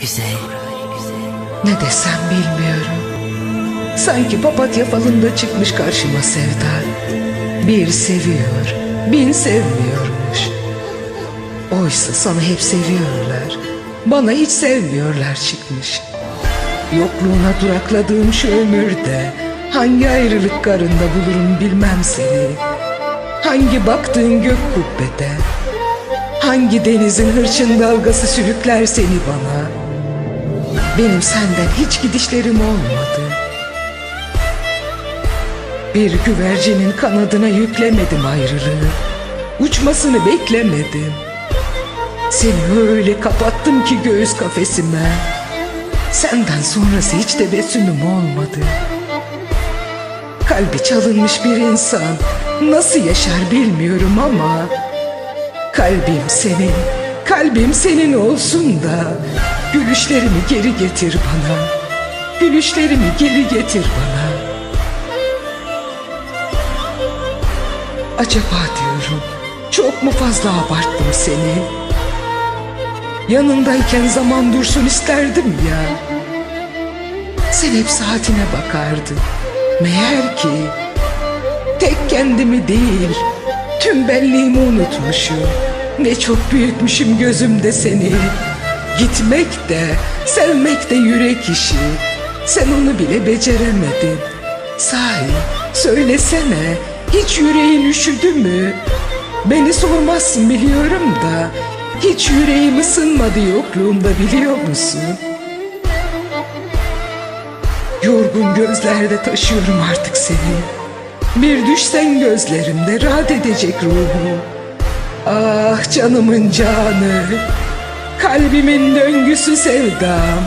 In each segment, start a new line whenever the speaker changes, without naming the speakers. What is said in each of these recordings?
güzel.
Ne desem bilmiyorum. Sanki papatya falında çıkmış karşıma sevda. Bir seviyor, bin sevmiyormuş. Oysa sana hep seviyorlar. Bana hiç sevmiyorlar çıkmış. Yokluğuna durakladığım şu ömürde hangi ayrılık karında bulurum bilmem seni. Hangi baktığın gök kubbede, hangi denizin hırçın dalgası sürükler seni bana. Benim senden hiç gidişlerim olmadı. Bir güvercinin kanadına yüklemedim ayrılığı. Uçmasını beklemedim. Seni öyle kapattım ki göğüs kafesime. Senden sonrası hiç tebessümüm olmadı. Kalbi çalınmış bir insan nasıl yaşar bilmiyorum ama kalbim senin, kalbim senin olsun da gülüşlerimi geri getir bana. Gülüşlerimi geri getir bana. Acaba diyorum çok mu fazla abarttım seni? Yanındayken zaman dursun isterdim ya. Sen hep saatine bakardın. Meğer ki tek kendimi değil tüm benliğimi unutmuşum. Ne çok büyütmüşüm gözümde seni. Gitmek de sevmek de yürek işi. Sen onu bile beceremedin. Sahi söylesene hiç yüreğin üşüdü mü? Beni sormazsın biliyorum da hiç yüreğim ısınmadı yokluğumda biliyor musun? Yorgun gözlerde taşıyorum artık seni. Bir düşsen gözlerimde rahat edecek ruhum. Ah canımın canı, kalbimin döngüsü sevdam.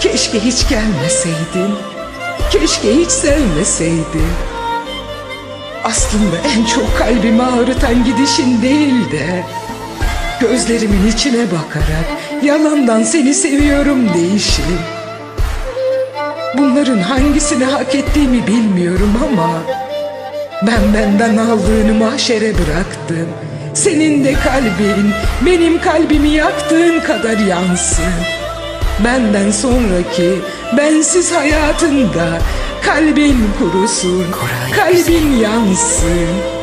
Keşke hiç gelmeseydin, keşke hiç sevmeseydin. Aslında en çok kalbimi ağrıtan gidişin değil de Gözlerimin içine bakarak yalandan seni seviyorum deyişin Bunların hangisini hak ettiğimi bilmiyorum ama Ben benden aldığını mahşere bıraktım. Senin de kalbin benim kalbimi yaktığın kadar yansın. Benden sonraki bensiz hayatında kalbin kurusun, kalbin yansın.